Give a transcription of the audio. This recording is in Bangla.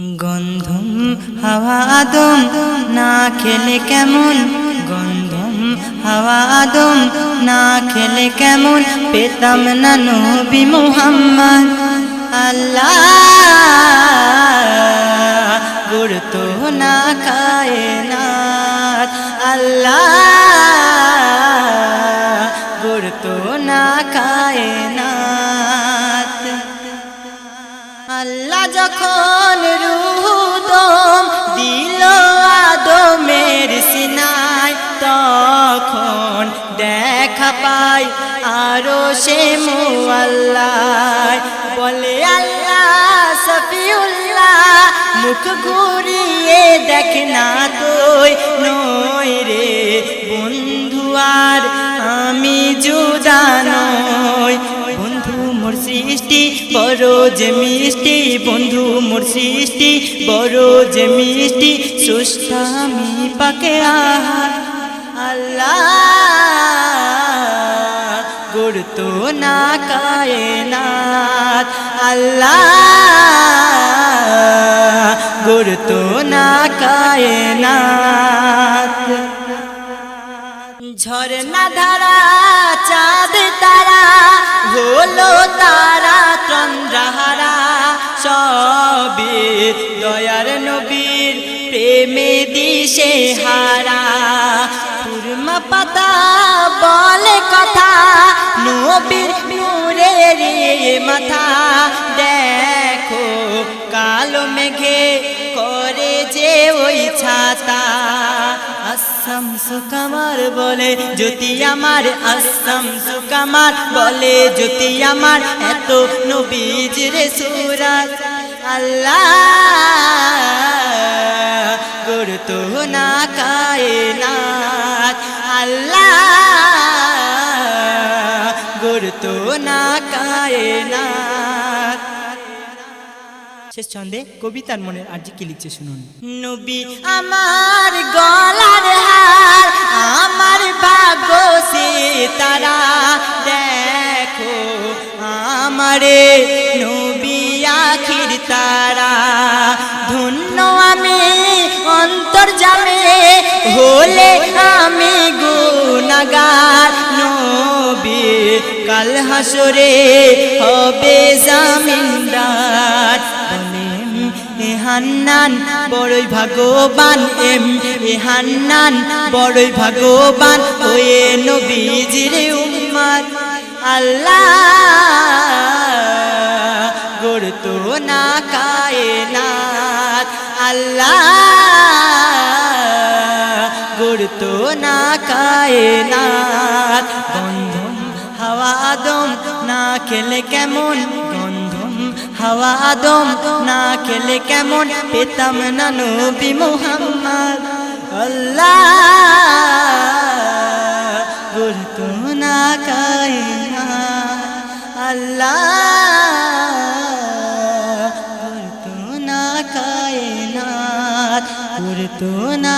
গন্ধম, হাওয়া আদম। না খেলে কেমন? গন্ধম, হাওয়া আদম। না খেলে কেমন? পেতাম না নবী মোহাম্মদ। আল্লাহ। আল্লাহ যখন রুদম দিল আদমের সিনাই তখন দেখা পাই আরও সে মুআল্লাহ বলে আল্লাহ, সফিউল্লাহ, মুখ ঘুরিয়ে দেখ না তুই নই বড় যে মিষ্টি, বন্ধু মোর সৃষ্টি বড় যে মিষ্টি, সুস্বামী পাকে আল্লাহ গুরতো না কায়নাত আল্লাহ গুরতো না কায়নাত ঝরনা ধারা, চাঁদ তারা হলো তারা চন্দ্রহারা। সবে দয়ার নবীর প্রেমে দিশে হারা। কুরমা পাতা বলে কথা, নবীর নূরের মাথা। দেখো কালো মেঘে করে যে ওই ছাতা। আসাম সুকামার বলে জ্যোতি আমার আসাম সুকামার বলে জ্যোতি আমার এত নবীজ রে সুরাজ আল্লাহ গুরুতো না কায়নাত। আল্লাহ গুরুতো না কায়নাত। শেষ ছন্দে কবিতার মনের আর্জি কি লিখছে শুনুন। নবী আমার গলার ভাগ্য সে তারা, দেখো আমারে নবী আখির তারা। ধন্য আমি অন্তর জামে হলে আমি গুনাগার নবী কাল হাসরে হবে এ হান্নান, বড়ই ভাগ্যবান এম এ হান্নান, বড়ই ভাগ্যবান ওয়ে নবীজির উম্মার আল্লাহ গড়তো না কায়নাত। আল্লাহ গড়তো না কায়নাত। গন্ধম হাওয়া আদম না খেলে কেমন গন্ধম হাওয়া আদম, না খেলে কেমন পেতাম না নবী মুহাম্মদ। আল্লাহ গড়তো না কায়নাত আল্লাহ গড়তো না কায়নাত গড়তো না